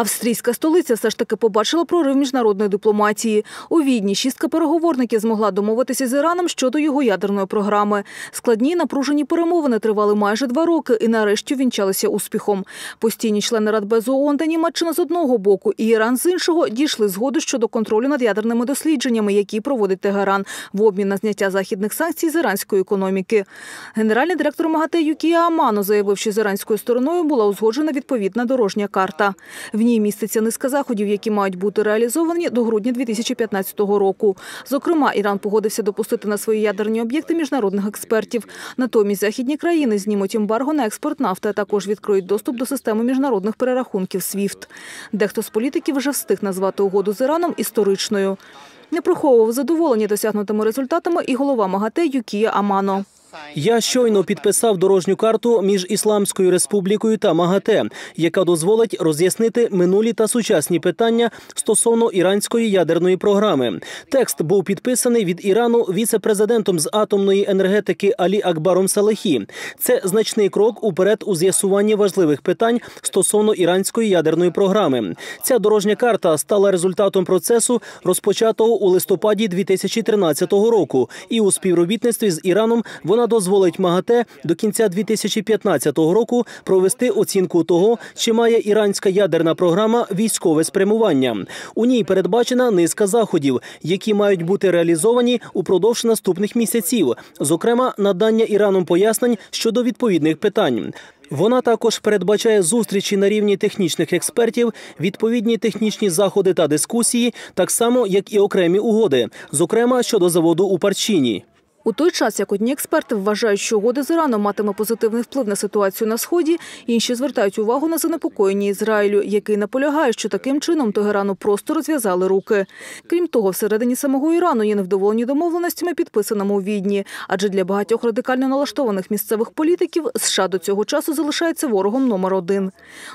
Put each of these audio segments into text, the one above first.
Австрійська столиця все ж таки побачила прорив міжнародної дипломатії. У Відні шістка переговорників змогла домовитися з Іраном щодо його ядерної програми. Складні напружені перемовини тривали майже два роки і нарешті вінчалися успіхом. Постійні члени Радбезу ООН та Німеччина з одного боку і Іран з іншого дійшли згоди щодо контролю над ядерними дослідженнями, які проводить Тегеран в обмін на зняття західних санкцій з іранської економіки. Генеральний директор МАГАТЕ Юкія Амано заявив, що з іранською стороною була узгоджена відповідна дорожня карта. В ній міститься низка заходів, які мають бути реалізовані до грудня 2015 року. Зокрема, Іран погодився допустити на свої ядерні об'єкти міжнародних експертів. Натомість західні країни знімуть ембарго на експорт нафти, а також відкриють доступ до системи міжнародних перерахунків SWIFT. Дехто з політиків вже встиг назвати угоду з Іраном історичною. Не приховував задоволення досягнутими результатами і голова МАГАТЕ Юкія Амано. Я щойно підписав дорожню карту між Ісламською республікою та МАГАТЕ, яка дозволить роз'яснити минулі та сучасні питання стосовно іранської ядерної програми. Текст був підписаний від Ірану віце-президентом з атомної енергетики Алі Акбаром Салехі. Це значний крок уперед у з'ясуванні важливих питань стосовно іранської ядерної програми. Ця дорожня карта стала результатом процесу, розпочатого у листопаді 2013 року, і у співробітництві з Іраном вона дозволить МАГАТЕ до кінця 2015 року провести оцінку того, чи має іранська ядерна програма військове спрямування. У ній передбачена низка заходів, які мають бути реалізовані упродовж наступних місяців, зокрема надання Іраном пояснень щодо відповідних питань. Вона також передбачає зустрічі на рівні технічних експертів, відповідні технічні заходи та дискусії, так само як і окремі угоди, зокрема щодо заводу у Парчині. У той час, як одні експерти вважають, що угода з Іраном матиме позитивний вплив на ситуацію на сході, інші звертають увагу на занепокоєння Ізраїлю, який наполягає, що таким чином Тегерану просто розв'язали руки. Крім того, всередині самого Ірану є невдоволені домовленостями, підписаними у відні. Адже для багатьох радикально налаштованих місцевих політиків США до цього часу залишається ворогом номер один.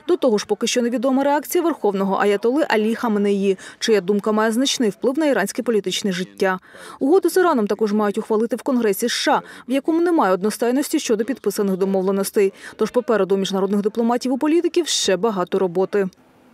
До того ж, поки що невідома реакція верховного аятоли Алі Хаменеї, чия думка має значний вплив на іранське політичне життя. Угоду з Іраном також мають ухвалити в Конгресі США, в якому немає одностайності щодо підписаних домовленостей. Тож попереду міжнародних дипломатів і політиків ще багато роботи.